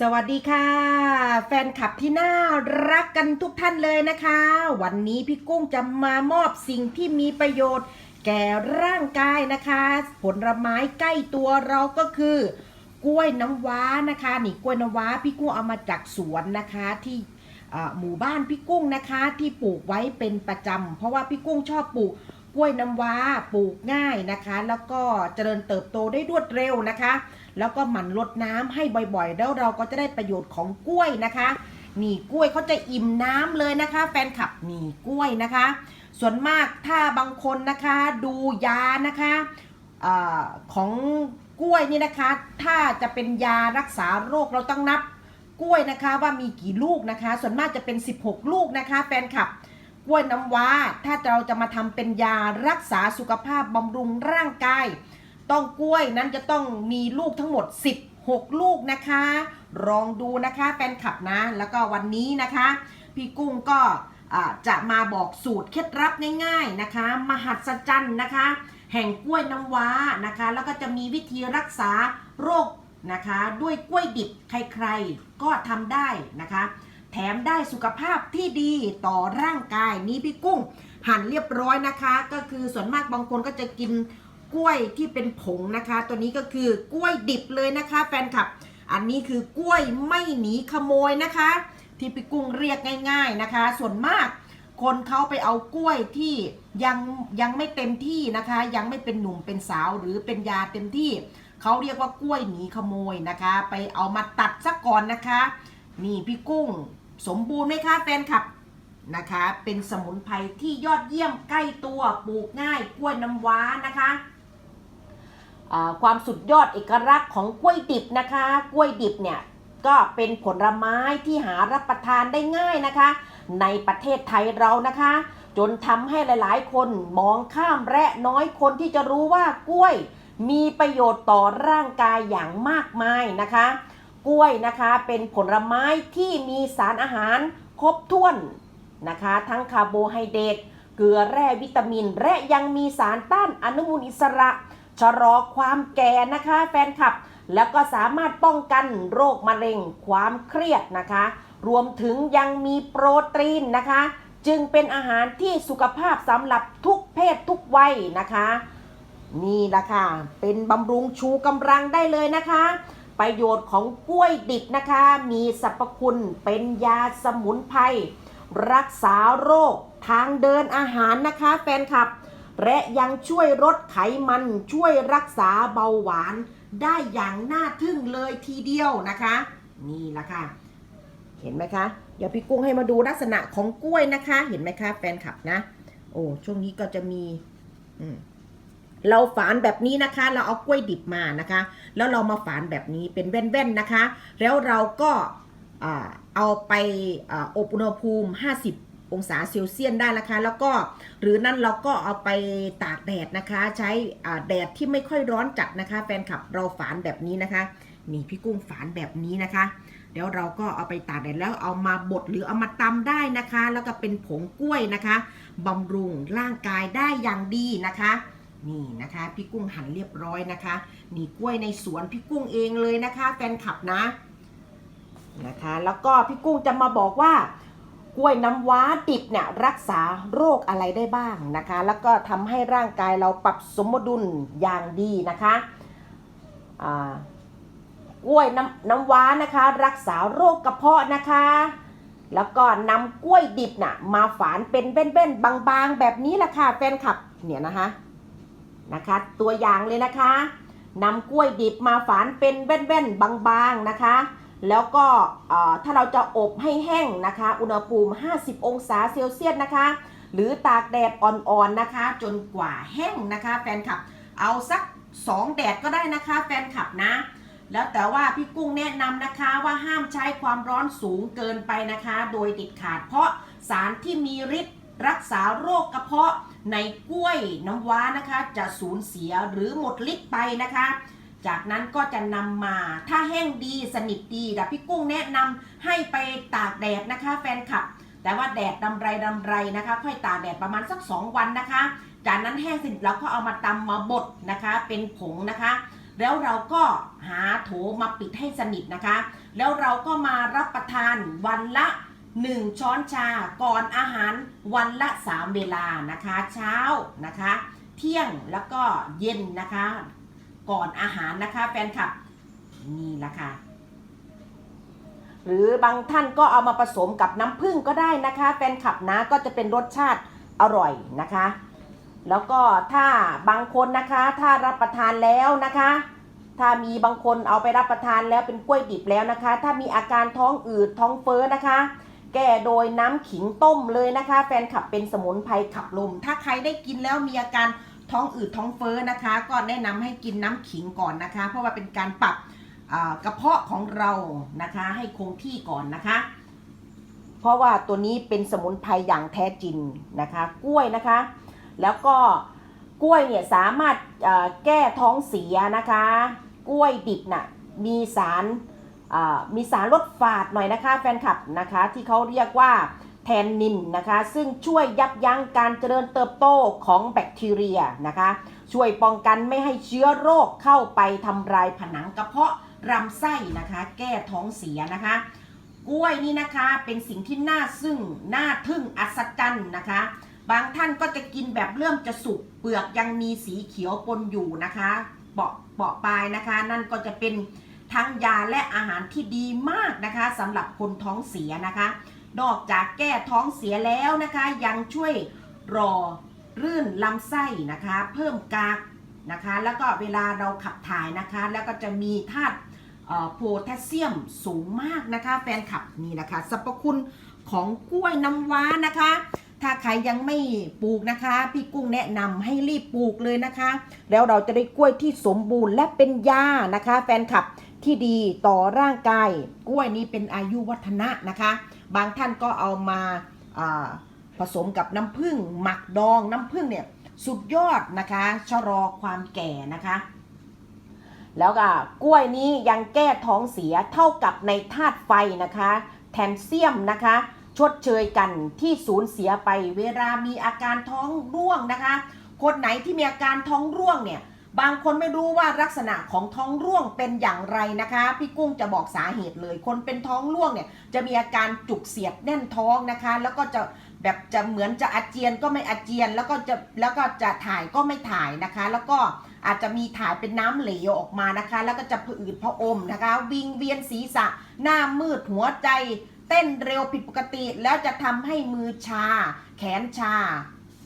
สวัสดีค่ะ แฟนคลับที่น่ารักกันทุกท่านเลยนะคะ วันนี้พี่กุ้งจะมามอบสิ่งที่มีประโยชน์ แก่ร่างกายนะคะ ผลไม้ใกล้ตัวเราก็คือกล้วยน้ำว้านะคะนี่กล้วยน้ำว้าพี่กุ้งเอามาจากสวนนะคะที่หมู่บ้านพี่กุ้งนะคะที่ปลูกไว้เป็นประจำเพราะว่าพี่กุ้งชอบปลูก กล้วยน้ำว้าปลูกง่ายนะคะ แล้วก็เจริญเติบโตได้รวดเร็วนะคะ แล้วก็หมั่นลดน้ำให้บ่อยๆ แล้วเราก็จะได้ประโยชน์ของกล้วยนะคะนี่กล้วยเขาจะอิ่มน้ำเลยนะคะ แฟนคลับนี่กล้วยนะคะ ส่วนมากถ้าบางคนนะคะดูยานะคะอของกล้วยนี่นะคะ ถ้าจะเป็นยารักษาโรคเราต้องนับกล้วยนะคะว่ามีกี่ลูกนะคะ ส่วนมากจะเป็น 16 ลูกนะคะ แฟนคลับ กล้วยน้ำว้า ถ้าเราจะมาทำเป็นยารักษาสุขภาพบำรุงร่างกาย ต้องกล้วยนั้นจะต้องมีลูกทั้งหมด 16 ลูกนะคะ ลองดูนะคะแฟนคลับนะ แล้วก็วันนี้นะคะ พี่กุ้งก็จะมาบอกสูตรเคล็ดลับง่ายๆนะคะ มหัศจรรย์นะคะ แห่งกล้วยน้ำว้านะคะ แล้วก็จะมีวิธีรักษาโรคนะคะ ด้วยกล้วยดิบใครๆก็ทำได้นะคะ แถมได้สุขภาพที่ดีต่อร่างกายนี่พี่กุ้ง หั่นเรียบร้อยนะคะ ก็คือส่วนมากบางคนก็จะกินกล้วยที่เป็นผงนะคะ ตัวนี้ก็คือกล้วยดิบเลยนะคะแฟนคลับ อันนี้คือกล้วยไม่หนีขโมยนะคะ ที่พี่กุ้งเรียกง่าย ๆนะคะ ส่วนมากคนเขาไปเอากล้วยที่ยังยังไม่เต็มที่นะคะ ยังไม่เป็นหนุ่มเป็นสาวหรือเป็นยาเต็มที่เขาเรียกว่ากล้วยหนีขโมยนะคะ ไปเอามาตัดซะก่อนนะคะ นี่พี่กุ้ง สมบูรณ์ไหมคะแฟนคลับนะคะ เป็นสมุนไพรที่ยอดเยี่ยมใกล้ตัวปลูกง่ายกล้วยน้ำว้านะคะความสุดยอดเอกลักษณ์ของกล้วยดิบนะคะ กล้วยดิบเนี่ยก็เป็นผลไม้ที่หารับประทานได้ง่ายนะคะ ในประเทศไทยเรานะคะ จนทำให้หลาย ๆ คนมองข้ามและน้อยคนที่จะรู้ว่ากล้วยมีประโยชน์ต่อร่างกายอย่างมากมายนะคะ กล้วยนะคะ เป็นผลไม้ที่มีสารอาหารครบถ้วนนะคะ ทั้งคาร์โบไฮเดรตเกลือแร่วิตามิน และยังมีสารต้านอนุมูลอิสระ ชะลอความแก่นะคะแฟนคลับ แล้วก็สามารถป้องกันโรคมะเร็งความเครียดนะคะ รวมถึงยังมีโปรตีนนะคะ จึงเป็นอาหารที่สุขภาพสำหรับทุกเพศทุกวัยนะคะ นี่ละค่ะ เป็นบำรุงชูกำลังได้เลยนะคะ ประโยชน์ของกล้วยดิบนะคะ มีสรรพคุณเป็นยาสมุนไพรรักษาโรคทางเดินอาหารนะคะ แฟนคลับ และยังช่วยลดไขมัน ช่วยรักษาเบาหวานได้อย่างน่าทึ่งเลยทีเดียวนะคะ นี่ละค่ะ เห็นไหมคะ เดี๋ยวพี่กุ้งให้มาดูลักษณะของกล้วยนะคะ เห็นไหมคะแฟนคลับนะ โอ้ช่วงนี้ก็จะมี อืม เราฝานแบบนี้นะคะ เราเอากล้วยดิบมานะคะ แล้วเรามาฝานแบบนี้เป็นแว่นๆนะคะ แล้วเราก็เอาไปอบอุณหภูมิ 50 องศาเซลเซียสได้นะคะ แล้วก็หรือนั่นเราก็เอาไปตากแดดนะคะ ใช้แดดที่ไม่ค่อยร้อนจัดนะคะแฟนคลับเราฝานแบบนี้นะคะนี่พี่กุ้งฝานแบบนี้นะคะเดี๋ยวเราก็เอาไปตากแดดแล้วเอามาบดหรือเอามาตำได้นะคะ แล้วก็เป็นผงกล้วยนะคะบำรุงร่างกายได้อย่างดีนะคะ นี่นะคะ พี่กุ้งหั่นเรียบร้อยนะคะนี่กล้วยในสวนพี่กุ้งเองเลยนะคะแฟนคลับนะนะคะ แล้วก็พี่กุ้งจะมาบอกว่ากล้วยน้ำว้าดิบเนี่ยรักษาโรคอะไรได้บ้างนะคะ แล้วก็ทำให้ร่างกายเราปรับสมดุลอย่างดีนะคะกล้วยน้ำน้ำว้านะคะ รักษาโรคกระเพาะนะคะ แล้วก็นำกล้วยดิบน่ะมาฝานเป็นเบ้นๆบางๆ แบบนี้แหละค่ะแฟนคลับเนี่ยนะคะ นะคะ ตัวอย่างเลยนะคะนำกล้วยดิบมาฝานเป็นแว่นๆบางๆนะคะ แล้วก็ถ้าเราจะอบให้แห้งนะคะ อุณหภูมิ 50 องศาเซลเซียสนะคะ หรือตากแดดอ่อนๆนะคะ จนกว่าแห้งนะคะ แฟนคลับเอาสัก 2 แดดก็ได้นะคะแฟนคลับนะ แล้วแต่ว่าพี่กุ้งแนะนำนะคะว่าห้ามใช้ความร้อนสูงเกินไปนะคะ โดยเด็ดขาดเพราะสารที่มีฤทธิ์รักษาโรคกระเพาะ ในกล้วยน้ำว้านะคะจะสูญเสียหรือหมดฤทธิ์ไปนะคะ จากนั้นก็จะนำมาถ้าแห้งดีสนิทดีแต่พี่กุ้งแนะนำให้ไปตากแดดนะคะ แฟนคลับ แต่ว่าแดดดำไรดำไรนะคะ ค่อยตากแดดประมาณสัก 2 วันนะคะ จากนั้นแห้งสนิทแล้วก็เอามาตำมาบดนะคะ เป็นผงนะคะแล้วเราก็หาโถมาปิดให้สนิทนะคะ แล้วเราก็มารับประทานวันละ 1 ช้อนชาก่อนอาหารวันละ 3 เวลานะคะ เช้านะคะ เที่ยงแล้วก็เย็นนะคะ ก่อนอาหารนะคะแฟนคลับนี่แหละค่ะหรือบางท่านก็เอามาผสมกับน้ำผึ้งก็ได้นะคะแฟนคลับนะก็จะเป็นรสชาติอร่อยนะคะ แล้วก็ถ้าบางคนนะคะถ้ารับประทานแล้วนะคะ ถ้ามีบางคนเอาไปรับประทานแล้วเป็นกล้วยดิบแล้วนะคะ ถ้ามีอาการท้องอืดท้องเฟ้อนะคะ แก้โดยน้ำขิงต้มเลยนะคะ แฟนคลับเป็นสมุนไพรขับลม ถ้าใครได้กินแล้วมีอาการท้องอืดท้องเฟ้อนะคะ ก็แนะนำให้กินน้ำขิงก่อนนะคะ เพราะว่าเป็นการปรับกระเพาะของเรานะคะ ให้คงที่ก่อนนะคะ เพราะว่าตัวนี้เป็นสมุนไพรอย่างแท้จริงนะคะ กล้วยนะคะ แล้วก็กล้วยเนี่ยสามารถแก้ท้องเสียนะคะ กล้วยดิบน่ะมีสาร มีสารลดฝาดหน่อยนะคะแฟนคลับนะคะที่เขาเรียกว่าแทนนินนะคะซึ่งช่วยยับยั้งการเจริญเติบโตของแบคทีเรียนะคะช่วยป้องกันไม่ให้เชื้อโรคเข้าไปทำลายผนังกระเพาะลำไส้นะคะแก้ท้องเสียนะคะกล้วยนี่นะคะเป็นสิ่งที่น่าซึ่งน่าทึ่งอัศจรรย์นะคะ บางท่านก็จะกินแบบเริ่มจะสุกเปลือกยังมีสีเขียวปนอยู่นะคะเปาะเปาะปลายนะคะ นั่นก็จะเป็น ทั้งยาและอาหารที่ดีมากนะคะสำหรับคนท้องเสียนะคะ นอกจากแก้ท้องเสียแล้วนะคะ ยังช่วยรอรื่นลำไส้นะคะ เพิ่มกากนะคะ แล้วก็เวลาเราขับถ่ายนะคะ แล้วก็จะมีธาตุโพแทสเซียมสูงมากนะคะ แฟนคลับนี่นะคะสรรพคุณของกล้วยน้ำว้านะคะ ถ้าใครยังไม่ปลูกนะคะ พี่กุ้งแนะนำให้รีบปลูกเลยนะคะ แล้วเราจะได้กล้วยที่สมบูรณ์และเป็นยานะคะ แฟนคลับ ที่ดีต่อร่างกาย กล้วยนี้เป็นอายุวัฒนะนะคะ บางท่านก็เอามาผสมกับน้ำผึ้งหมักดองน้ำผึ้งเนี่ยสุดยอดนะคะ ชะลอความแก่นะคะ แล้วก็กล้วยนี้ยังแก้ท้องเสียเท่ากับในธาตุไฟนะคะแทนเซียมนะคะ ชดเชยกันที่สูญเสียไปเวลามีอาการท้องร่วงนะคะ คนไหนที่มีอาการท้องร่วงเนี่ย บางคนไม่รู้ว่าลักษณะของท้องร่วงเป็นอย่างไรนะคะ พี่กุ้งจะบอกสาเหตุเลย คนเป็นท้องร่วงเนี่ยจะมีอาการจุกเสียดแน่นท้องนะคะ แล้วก็จะแบบจะเหมือนจะอาเจียนก็ไม่อาเจียน แล้วก็จะแล้วก็จะถ่ายก็ไม่ถ่ายนะคะ แล้วก็อาจจะมีถ่ายเป็นน้ำเหลวออกมานะคะ แล้วก็จะผะอืดผะอมนะคะ วิงเวียนศีรษะ หน้ามืดหัวใจ เต้นเร็วผิดปกติ แล้วจะทำให้มือชา แขนชา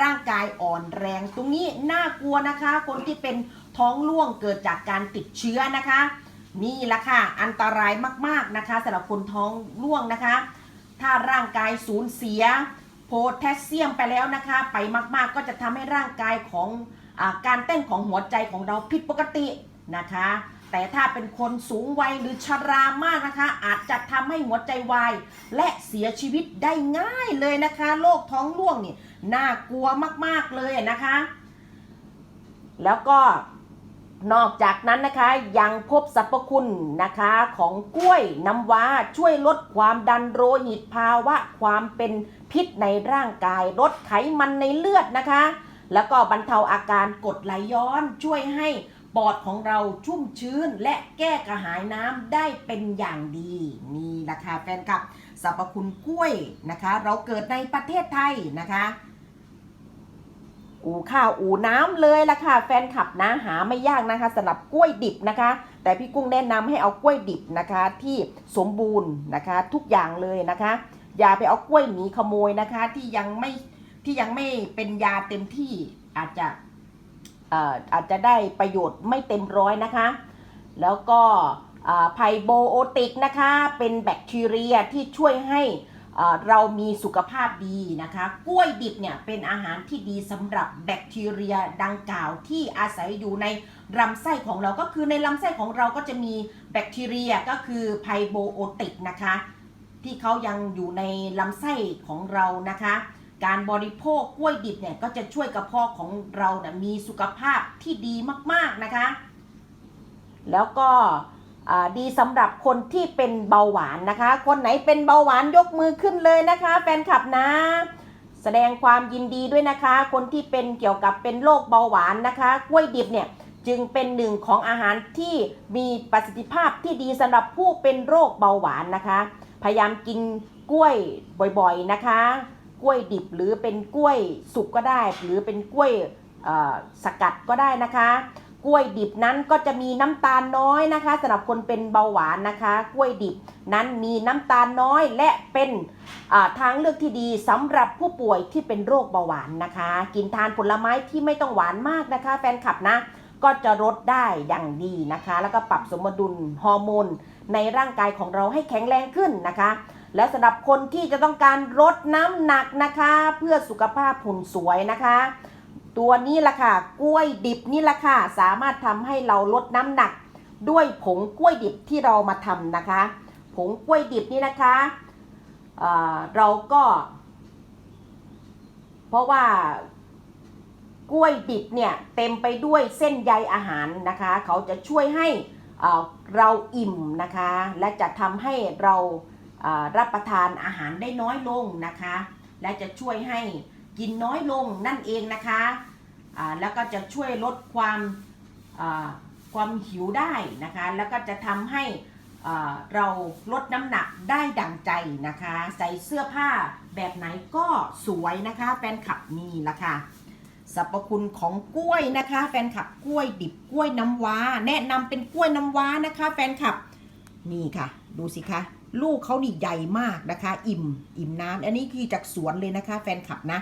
ร่างกายอ่อนแรง ตรงนี้น่ากลัวนะคะ คนที่เป็นท้องร่วงเกิดจากการติดเชื้อนะคะ นี่แหละค่ะ อันตรายมากๆนะคะสำหรับคนท้องร่วงนะคะ ถ้าร่างกายสูญเสียโพแทสเซียมไปแล้วนะคะ ไปมากๆก็จะทำให้ร่างกายของอการเต้นของหัวใจของเราผิดปกตินะคะ แต่ถ้าเป็นคนสูงวัยหรือชรามากนะคะ อาจจะทำให้หัวใจวาย และเสียชีวิตได้ง่ายเลยนะคะโรคท้องร่วงเนี่ย น่ากลัวมากๆเลยนะคะ แล้วก็นอกจากนั้นนะคะยังพบสรรพคุณนะคะของกล้วยน้ำว้าช่วยลดความดันโลหิตภาวะความเป็นพิษในร่างกาย ลดไขมันในเลือดนะคะ แล้วก็บรรเทาอาการกดไหลย้อนช่วยให้ปอดของเราชุ่มชื้นและแก้กระหายน้ำได้เป็นอย่างดีนี่แหละคะแฟนคลับสรรพคุณกล้วยนะคะ เราเกิดในประเทศไทยนะคะ อู่ข้าวอู่น้ำเลยละค่ะแฟนคลับนะหาไม่ยากนะคะสำหรับกล้วยดิบนะคะ แต่พี่กุ้งแนะนำให้เอากล้วยดิบนะคะที่สมบูรณ์นะคะทุกอย่างเลยนะคะ อย่าไปเอากล้วยหนีขโมยนะคะที่ยังไม่ที่ยังไม่เป็นยาเต็มที่อาจจะเอ่ออาจจะได้ประโยชน์ไม่เต็มร้อยนะคะ แล้วก็ไพโบโอติกนะคะเป็นแบคทีเรียที่ช่วยให้ เรามีสุขภาพดีนะคะ กล้วยดิบเนี่ยเป็นอาหารที่ดีสำหรับแบคทีเรียดังกล่าวที่อาศัยอยู่ในลำไส้ของเราก็คือในลำไส้ของเราก็จะมีแบคทีเรียก็คือไพโบโอติกนะคะ ที่เขายังอยู่ในลำไส้ของเรานะคะ การบริโภคกล้วยดิบเนี่ยก็จะช่วยกระเพาะของเราเนี่ยมีสุขภาพที่ดีมากๆนะคะ แล้วก็ ดีสำหรับคนที่เป็นเบาหวานนะคะ คนไหนเป็นเบาหวานยกมือขึ้นเลยนะคะ แฟนคลับนะ แสดงความยินดีด้วยนะคะ คนที่เป็นเกี่ยวกับเป็นโรคเบาหวานนะคะกล้วยดิบเนี่ยจึงเป็นหนึ่งของอาหารที่มีประสิทธิภาพที่ดีสำหรับผู้เป็นโรคเบาหวานนะคะ พยายามกินกล้วยบ่อยๆนะคะ กล้วยดิบหรือเป็นกล้วยสุกก็ได้ หรือเป็นกล้วยสกัดก็ได้นะคะ กล้วยดิบนั้นก็จะมีน้ำตาลน้อยนะคะสำหรับคนเป็นเบาหวานนะคะ กล้วยดิบนั้นมีน้ำตาลน้อยและเป็นทางเลือกที่ดีสำหรับผู้ป่วยที่เป็นโรคเบาหวานนะคะ กินทานผลไม้ที่ไม่ต้องหวานมากนะคะ แฟนคลับนะก็จะลดได้อย่างดีนะคะ แล้วก็ปรับสมดุลฮอร์โมนในร่างกายของเราให้แข็งแรงขึ้นนะคะ และสำหรับคนที่จะต้องการลดน้ำหนักนะคะ เพื่อสุขภาพหุ่นสวยนะคะ ตัวนี้ล่ะค่ะ กล้วยดิบนี่ล่ะค่ะ สามารถทำให้เราลดน้ำหนัก ด้วยผงกล้วยดิบที่เรามาทำนะคะ ผงกล้วยดิบนี่นะคะเเราก็ เพราะว่ากล้วยดิบเนี่ยเต็มไปด้วยเส้นใยอาหารนะคะ เขาจะช่วยให้เราอิ่มนะคะ และจะทำให้เรารับประทานอาหารได้น้อยลงนะคะ และจะช่วยให้ กินน้อยลงนั่นเองนะคะแล้วก็จะช่วยลดความความหิวได้นะคะ แล้วก็จะทำให้เราลดน้ำหนักได้ดังใจนะคะ ใส่เสื้อผ้าแบบไหนก็สวยนะคะ แฟนคลับนี่ละค่ะสรรพคุณของกล้วยนะคะ แฟนคลับกล้วยดิบกล้วยน้ำว้า แนะนำเป็นกล้วยน้ำว้านะคะ แฟนคลับนี่ค่ะ ดูสิคะลูกเขานี่ใหญ่มากนะคะ อิ่ม อิ่มน้ำอันนี้คือจากสวนเลยนะคะ แฟนคลับนะ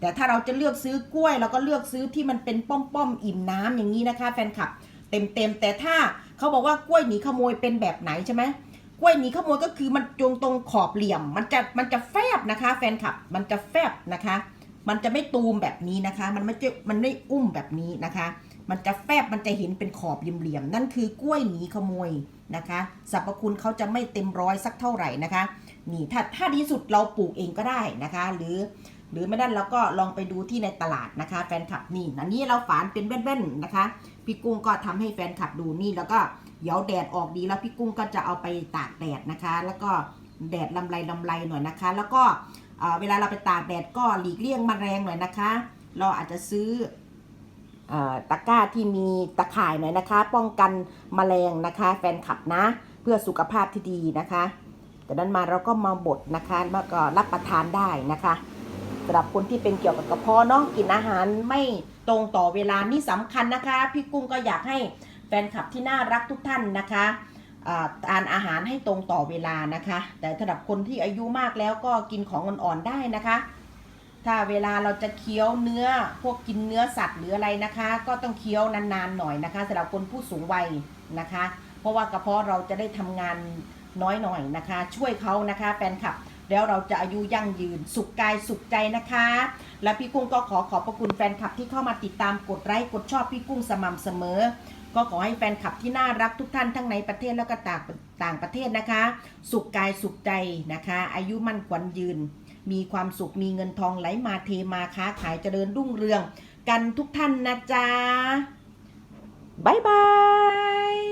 แต่ถ้าเราจะเลือกซื้อกล้วยเราก็เลือกซื้อที่มันเป็นป้อมๆอิ่มน้ำอย่างนี้นะคะแฟนคลับเต็มๆแต่ถ้าเขาบอกว่ากล้วยหนีขโมยเป็นแบบไหนใช่ไหมกล้วยหนีขโมยก็คือมันจงตรงขอบเหลี่ยม มันจะมันจะแฟบนะคะ แฟนคลับมันจะแฟบนะคะ มันจะไม่ตูมแบบนี้นะคะ มันไม่จะมันไม่อุ้มแบบนี้นะคะ มันจะแฟบมันจะเห็นเป็นขอบเหลี่ยมๆนั่นคือกล้วยหนีขโมยนะคะสรรพคุณเขาจะไม่เต็มร้อยสักเท่าไหร่นะคะ นี่ถ้าถ้าดีสุดเราปลูกเองก็ได้นะคะ หรือ หรือไม่นั้นเราก็ลองไปดูที่ในตลาดนะคะแฟนคลับนี่อันนี้เราฝานเป็นแว่นๆนะคะ พี่กุ้งก็ทำให้แฟนคลับดูนี่แล้วก็เดี๋ยวแดดออกดีแล้วพี่กุ้งก็จะเอาไปตากแดดนะคะ แล้วก็แดดลำไรลำไรหน่อยนะคะ แล้วก็เวลาเราไปตากแดดก็หลีกเลี่ยงแมลงหน่อยนะคะ เราอาจจะซื้อตะกร้าที่มีตะข่ายหน่อยนะคะ ป้องกันแมลงนะคะ แฟนคลับนะ เพื่อสุขภาพที่ดีนะคะจากนั้นมาเราก็มาบดนะคะแล้วก็รับประทานได้นะคะ สำหรับคนที่เป็นเกี่ยวกับกระเพาะเนาะกินอาหารไม่ตรงต่อเวลานี่สำคัญนะคะ พี่กุ้งก็อยากให้แฟนคลับที่น่ารักทุกท่านนะคะอ่าทานอาหารให้ตรงต่อเวลานะคะ แต่สำหรับคนที่อายุมากแล้วก็กินของอ่อนๆได้นะคะ ถ้าเวลาเราจะเคี้ยวเนื้อพวกกินเนื้อสัตว์หรืออะไรนะคะ ก็ต้องเคี้ยวนานๆหน่อยนะคะสำหรับคนผู้สูงวัยนะคะ เพราะว่ากระเพาะเราจะได้ทำงานน้อยหน่อยนะคะ ช่วยเขานะคะแฟนคลับ แล้วเราจะอายุยั่งยืน สุขกายสุขใจนะคะ และพี่กุ้งก็ขอขอบพระคุณแฟนคลับที่เข้ามาติดตามกดไลค์กดชอบพี่กุ้งสม่ำเสมอ ก็ขอให้แฟนคลับที่น่ารักทุกท่านทั้งในประเทศแล้วก็ต่างต่างประเทศนะคะ สุขกายสุขใจนะคะ อายุมั่นขวัญยืน มีความสุขมีเงินทองไหลมาเทมาค้าขายเจริญรุ่งเรือง กันทุกท่านนะจ๊ะบ๊ายบาย